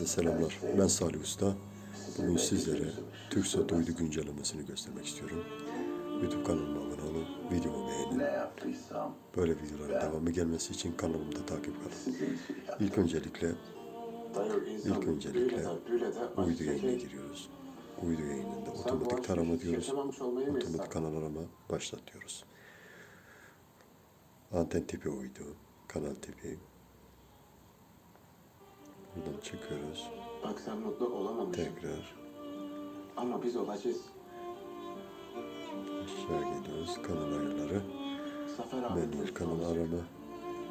Herkese selamlar. Ben Salih Usta. Bugün sizlere TürkSat uydu güncellemesini göstermek istiyorum. YouTube kanalıma abone olun, videomu beğenin. Böyle videoların devamı gelmesi için kanalımda takip kalın. İlk öncelikle ilk öncelikle uydu yayınına giriyoruz. Uydu yayınında otomatik tarama diyoruz. Otomatik kanal arama başlat diyoruz. Anten tipi uydu, kanal tipi. Buradan çıkıyoruz. Bak sen mutlu olamamışsın. Tekrar Ama biz olacağız. aşağı geliyoruz. Kanal ayarları. Zafer abi. Menü kanal arama.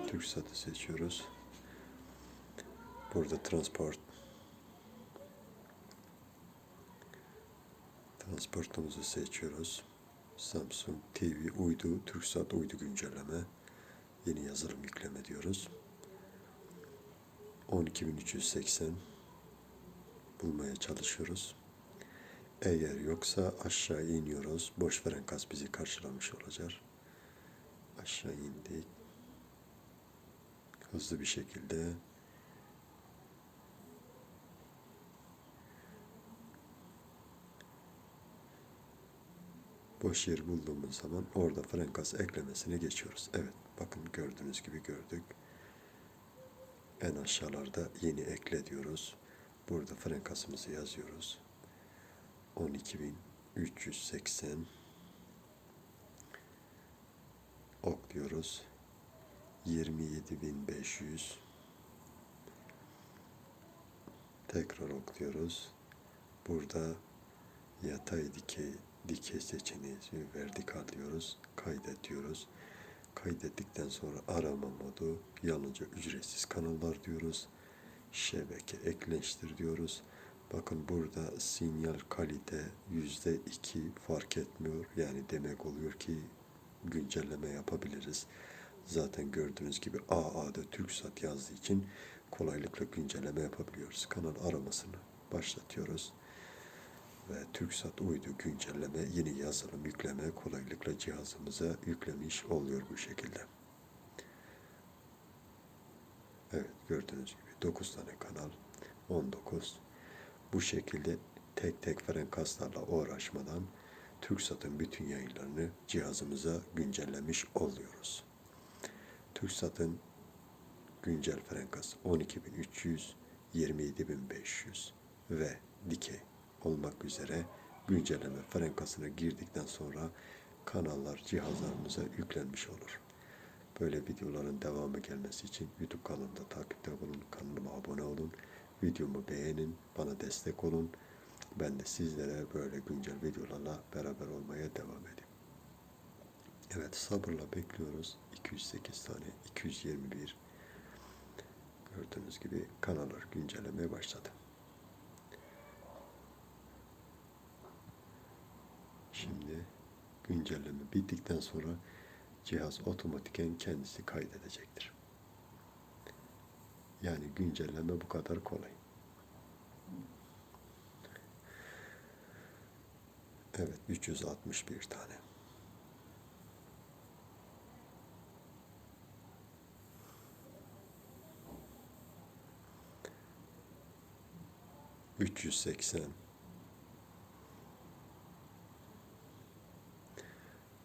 TürkSat'ı seçiyoruz. Burada transport. Transportumuzu seçiyoruz. Samsung TV uydu, TürkSat uydu güncelleme. Yeni yazılım yükleme diyoruz. 12380 bulmaya çalışıyoruz. Eğer yoksa aşağı iniyoruz. Boş veren kas bizi karşılamış olacak. Aşağı indik. Hızlı bir şekilde boş yer bulduğumuz zaman orada frenkas eklemesine geçiyoruz. Evet bakın gördüğünüz gibi gördük. En aşağılarda yeni ekle diyoruz. Burada frenkasımızı yazıyoruz. 12.380 ok diyoruz. 27.500 tekrar ok diyoruz. Burada yatay dikey dikey seçeneği vertikal diyoruz. Kaydet diyoruz. Kaydettikten sonra arama modu yalnızca ücretsiz kanallar diyoruz. Şebeke ekleştir diyoruz. Bakın burada sinyal kalite yüzde iki fark etmiyor. Yani demek oluyor ki güncelleme yapabiliriz. Zaten gördüğünüz gibi AA'da TürkSat yazdığı için kolaylıkla güncelleme yapabiliyoruz. Kanal aramasını başlatıyoruz. Ve TürkSat uydu güncelleme, yeni yazılım yükleme kolaylıkla cihazımıza yüklemiş oluyor bu şekilde. Evet gördüğünüz gibi 9 tane kanal, 19. Bu şekilde tek tek frenkaslarla uğraşmadan TürkSat'ın bütün yayınlarını cihazımıza güncellemiş oluyoruz. TürkSat'ın güncel frenkası 12300, 27500 ve dikey olmak üzere güncelleme frenkasına girdikten sonra kanallar cihazlarımıza yüklenmiş olur. Böyle videoların devamı gelmesi için YouTube kanalımda takipte olun, kanalıma abone olun, videomu beğenin, bana destek olun. Ben de sizlere böyle güncel videolarla beraber olmaya devam edeyim. Evet sabırla bekliyoruz. 208 tane, 221 gördüğünüz gibi kanallar güncellemeye başladı. Şimdi güncelleme bittikten sonra cihaz otomatiken kendisi kaydedecektir. Yani güncelleme bu kadar kolay. Evet 361 tane. Üç yüz seksen.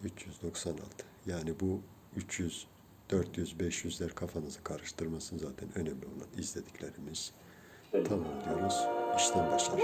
396. Yani bu 300, 400, 500'ler kafanızı karıştırmasın zaten önemli olan izlediklerimiz. Tamam diyoruz. İşlem başlar.